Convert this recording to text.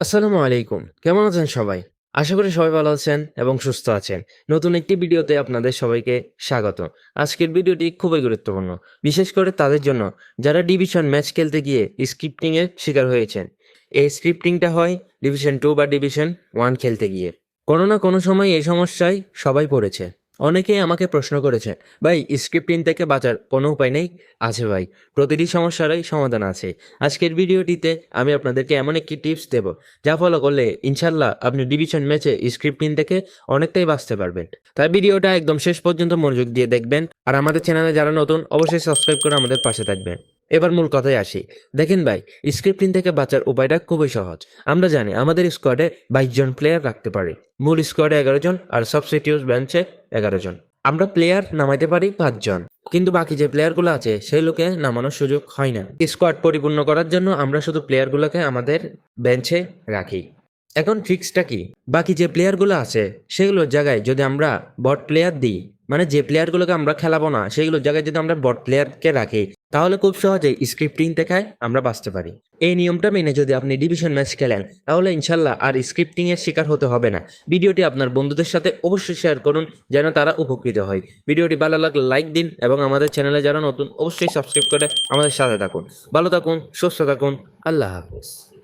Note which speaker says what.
Speaker 1: আসসালামু আলাইকুম। কেমন আছেন সবাই? আশা করি সবাই ভালো আছেন এবং সুস্থ আছেন। নতুন একটি ভিডিওতে আপনাদের সবাইকে স্বাগত। আজকের ভিডিওটি খুবই গুরুত্বপূর্ণ। বিশেষ করে তাদের জন্য যারা ডিভিশন ম্যাচ খেলতে গিয়ে স্ক্রিপ্টিং এর শিকার হয়েছেন। এই স্ক্রিপ্টিংটা হয় ডিভিশন টু বা ডিভিশন ওয়ান খেলতে গিয়ে। কোনো না কোনো সময় এই সমস্যায় সবাই পড়েছে। অনেকেই আমাকে প্রশ্ন করেছে, ভাই স্ক্রিপ্টিং থেকে বাঁচার কোনো উপায় নেই? আছে ভাই, প্রতিটি সমস্যারই সমাধান আছে। আজকের ভিডিওটিতে আমি আপনাদেরকে এমন একটি টিপস দেব, যা ফলো করলে ইনশাল্লাহ আপনি ডিভিশন ম্যাচে স্ক্রিপ্টিং থেকে অনেকটাই বাঁচতে পারবেন। তাই ভিডিওটা একদম শেষ পর্যন্ত মনোযোগ দিয়ে দেখবেন, আর আমাদের চ্যানেলে যারা নতুন, অবশ্যই সাবস্ক্রাইব করে আমাদের পাশে থাকবেন। এবার মূল কথায় আসি। দেখেন ভাই স্ক্রিপ্টিং থেকে বাঁচার উপায়টা খুবই সহজ। আমরা জানি আমাদের স্কোয়াডে বাইশ জন প্লেয়ার রাখতে পারি। মূল স্কোয়াডে এগারো জন, আর সাবস্টিটিউট বেঞ্চে এগারো জন। আমরা প্লেয়ার নামাইতে পারি পাঁচজন কিন্তু বাকি যে প্লেয়ারগুলো আছে, সেই লোকে নামানোর সুযোগ হয় না। স্কোয়াড পরিপূর্ণ করার জন্য আমরা শুধু প্লেয়ারগুলোকে আমাদের বেঞ্চে রাখি। এখন ফিক্সটা কি? বাকি যে প্লেয়ারগুলো আছে, সেগুলোর জায়গায় যদি আমরা বট প্লেয়ার দিই মানে যে প্লেয়ারগুলোকে আমরা খেলাবো না, সেগুলোর জায়গায় যদি আমরা বট প্লেয়ারকে রাখি তাহলে খুব সহজেই স্ক্রিপ্টিং দেখায় আমরা বাঁচতে পারি। এই নিয়মটা মেনে যদি আপনি ডিভিশন ম্যাচ খেলেন, তাহলে ইনশাল্লাহ আর স্ক্রিপ্টিং এর শিকার হতে হবে না। ভিডিওটি আপনার বন্ধুদের সাথে অবশ্যই শেয়ার করুন, যেন তারা উপকৃত হয়। ভিডিওটি ভালো লাগলে লাইক দিন এবং আমাদের চ্যানেলে যারা নতুন, অবশ্যই সাবস্ক্রাইব করে আমাদের সাথে থাকুন। ভালো থাকুন, সুস্থ থাকুন, আল্লাহ হাফিজ।